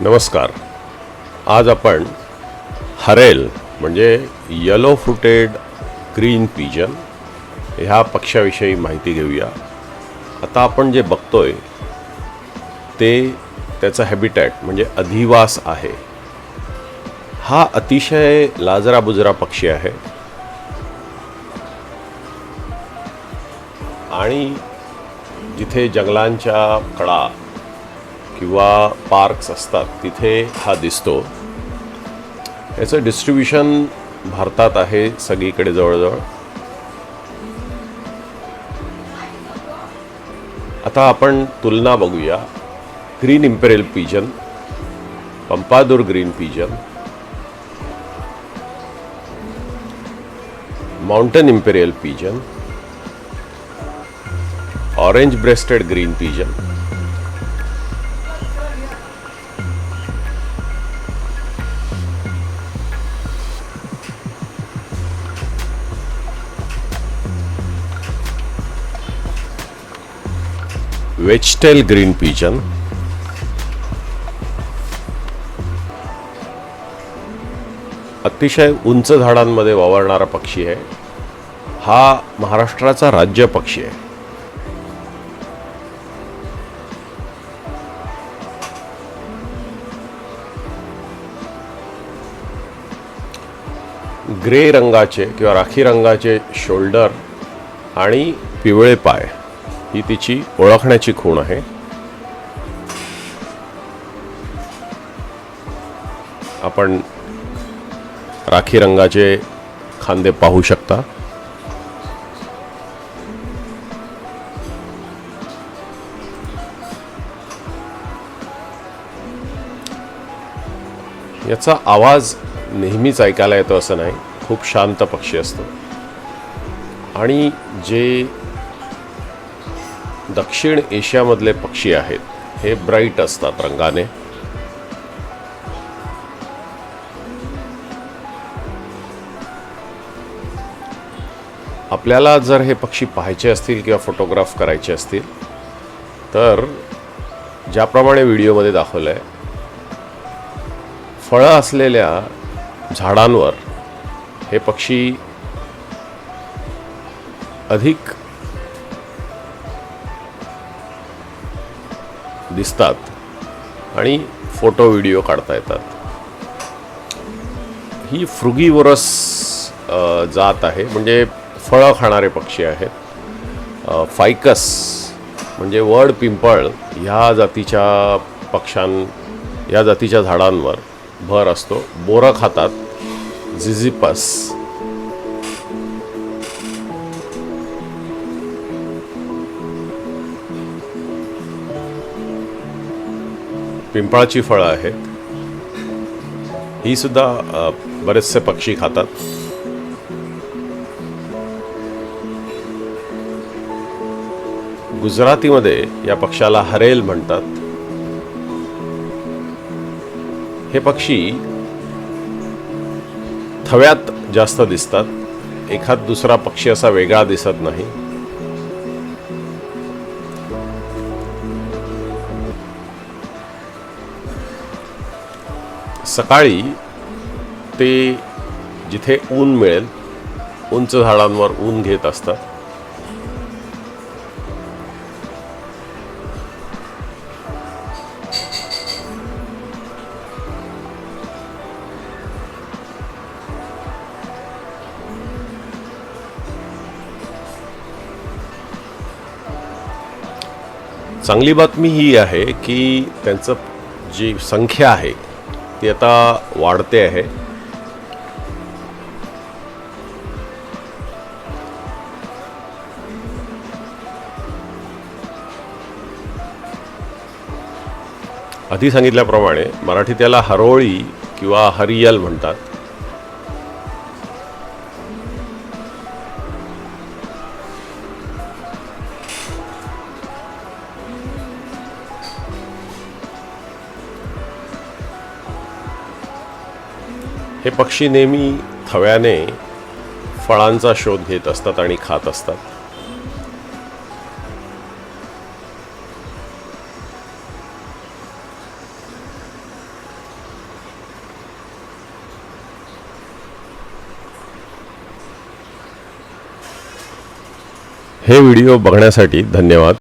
नमस्कार. आज आपण हरेल म्हणजे यलो फ्रुटेड ग्रीन पिजन ह्या पक्षाविषयी माहिती घेऊया. आता आपण जे बघतोय ते त्याचं हॅबिटॅट म्हणजे अधिवास आहे. हा अतिशय लाजराबुजरा पक्षी आहे. आणि जिथे जंगलांच्या कडा किंवा पार्क्स असतात तिथे हा दिसतो. याचं डिस्ट्रीब्युशन भारतात आहे सगळीकडे जवळजवळ. आता आपण तुलना बघूया. Green imperial pigeon pompadour green pigeon mountain imperial pigeon orange breasted green pigeon. Wedge tailed green pigeon. अतिशय उंच झाडांमध्ये वावरणारा पक्षी आहे. हा महाराष्ट्राचा राज्य पक्षी आहे. ग्रे रंगाचे किंवा राखी रंगाचे शोल्डर आणि पिवळे पाय. ही तिची ओळखण्याची खूण आहे. आपण राखी रंगाचे खांदे पाहू शकता. याचा आवाज नेहमीच ऐकायला येतो असं नाही खूप शांत पक्षी असतो. आणि जे दक्षिण एशियामधले पक्षी आहेत. हे ब्राईट असतात रंगाने. आपल्याला जर हे पक्षी पाहायचे असतील किंवा फोटोग्राफ करायचे असतील तर ज्याप्रमाणे व्हिडिओमध्ये दाखवलं आहे फळं असलेल्या झाडांवर हे पक्षी अधिक दिसतात आणि फोटो व्हिडिओ काढता येतात. ही फ्रुगीवरस जात आहे. म्हणजे फळं खाणारे पक्षी आहेत. फायकस म्हणजे वड पिंपळ ह्या जातीच्या पक्षां या जातीच्या झाडांवर भर असतो. बोरं खातात. झिझिपस पिंपळाची फळं आहेत. ही सुद्धा बरेचसे पक्षी खातात. गुजरातीमध्ये या पक्षाला हरेल म्हणतात. हे पक्षी थव्यात जास्त दिसतात. एखाद दुसरा पक्षी असा वेगळा दिसत नाही. सकाळी ते जिथे ऊन मिळेल उंच झाडांवर ऊन घेत असतात. चांगली बातमी ही आहे की त्यांचं जी संख्या आहे ती आता वाढते आहे. आधी सांगितल्याप्रमाणे मराठी त्याला हरोळी किंवा हरियल म्हणतात. हे पक्षी नेहमी थव्याने फळांचा शोध घेत असतात आणि खात असतात. हे व्हिडिओ बघण्यासाठी धन्यवाद.